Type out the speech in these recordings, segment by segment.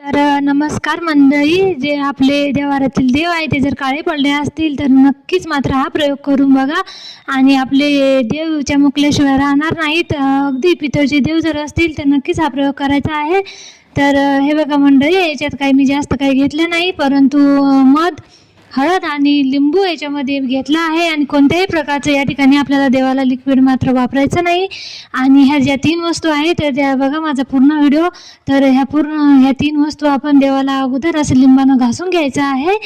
तर नमस्कार मंडळी. जे आपले देवारातील देव आहे ते जर काळे पडले असतील तर नक्कीच मात्र हा प्रयोग करून बघा. आणि आपले देव चमकल्याशिवाय राहणार नाहीत. अगदी पितळचे देव जर असतील तर नक्कीच हा प्रयोग करायचा आहे. तर हे बघा मंडळी याच्यात काही मी जास्त काही घेतलं नाही परंतु मध हळद आणि लिंबू याच्यामध्ये घेतला आहे आणि कोणत्याही प्रकारचं या ठिकाणी आपल्याला देवाला लिक्विड मात्र वापरायचं नाही. आणि ह्या ज्या तीन वस्तू आहेत तर त्या बघा माझा पूर्ण व्हिडिओ तर ह्या पूर्ण ह्या तीन वस्तू आपण देवाला अगोदर असं लिंबानं घासून घ्यायचं आहे.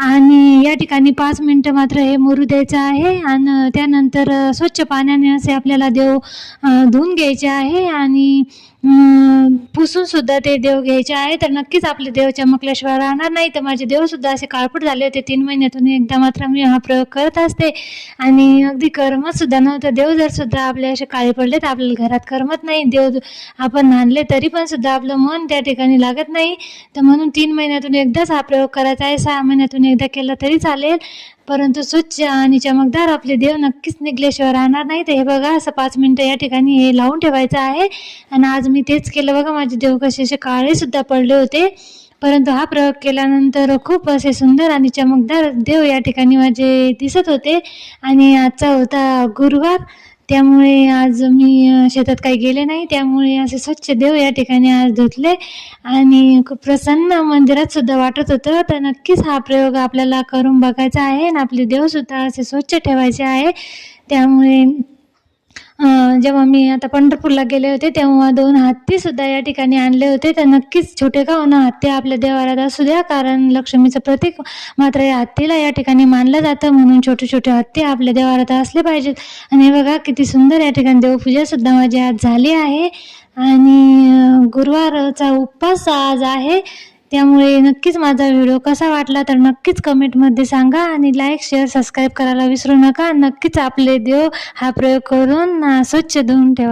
आणि या ठिकाणी पाच मिनटं मात्र हे मोरू द्यायचं आहे. आणि त्यानंतर स्वच्छ पाण्याने असे आपल्याला देव धुवून घ्यायचे आहे. आणि पुसून सुद्धा ते देव घ्यायचे आहे. तर नक्कीच आपले देव चमकल्याशिवाय राहणार नाही. तर माझे देवसुद्धा असे काळपट झाले होते. तीन महिन्यातून एकदा मात्र मी हा प्रयोग करत असते. आणि अगदी कर्मतसुद्धा नव्हतं. देव जर सुद्धा आपले असे काळे पडले तर आपल्याला घरात करमत नाही. देव आपण आणले तरी पण सुद्धा आपलं मन त्या ठिकाणी लागत नाही. तर म्हणून तीन महिन्यातून एकदाच हा प्रयोग करायचा आहे. सहा महिन्यातून एकदा केला तरी चालेल. परंतु स्वच्छ आणि चमकदार आपले देव नक्कीच निघल्याशिवाय राहणार नाही तर हे बघा असं पाच मिनटं या ठिकाणी हे लावून ठेवायचं आहे. आणि आज मी तेच केलं बघा माझे देव कसे असे काळेसुद्धा पडले होते. परंतु हा प्रयोग केल्यानंतर खूप असे सुंदर आणि चमकदार देव या ठिकाणी माझे दिसत होते. आणि आजचा होता गुरुवार. त्यामुळे आज मी शेतात काही गेले नाही. त्यामुळे असे स्वच्छ देव या ठिकाणी आज धुतले. आणि खूप प्रसन्न मंदिरात सुद्धा वाटत होतं. तर नक्कीच हा प्रयोग आपल्याला करून बघायचा आहे. आणि आपले देवसुद्धा असे स्वच्छ ठेवायचे आहे. त्यामुळे जेव्हा मी आता पंढरपूरला गेले होते तेव्हा दोन हत्ती सुद्धा या ठिकाणी आणले होते. तर नक्कीच छोटे का होणं हत्ती आपल्या देवारात असू द्या कारण लक्ष्मीचं प्रतीक मात्र या हत्तीला या ठिकाणी मानलं जातं. म्हणून छोटे छोटे हत्ती आपल्या देवारात असले पाहिजेत. आणि बघा किती सुंदर या ठिकाणी देवपूजा सुद्धा माझी आज झाली आहे. आणि गुरुवारचा उपवास आज आहे. त्यामुळे नक्कीच माझा व्हिडिओ कसा वाटला तर नक्कीच कमेंटमध्ये सांगा आणि लाईक शेअर सबस्क्राईब करायला विसरू नका. नक्कीच आपले देव हा प्रयोग करून स्वच्छ धुवून ठेवा.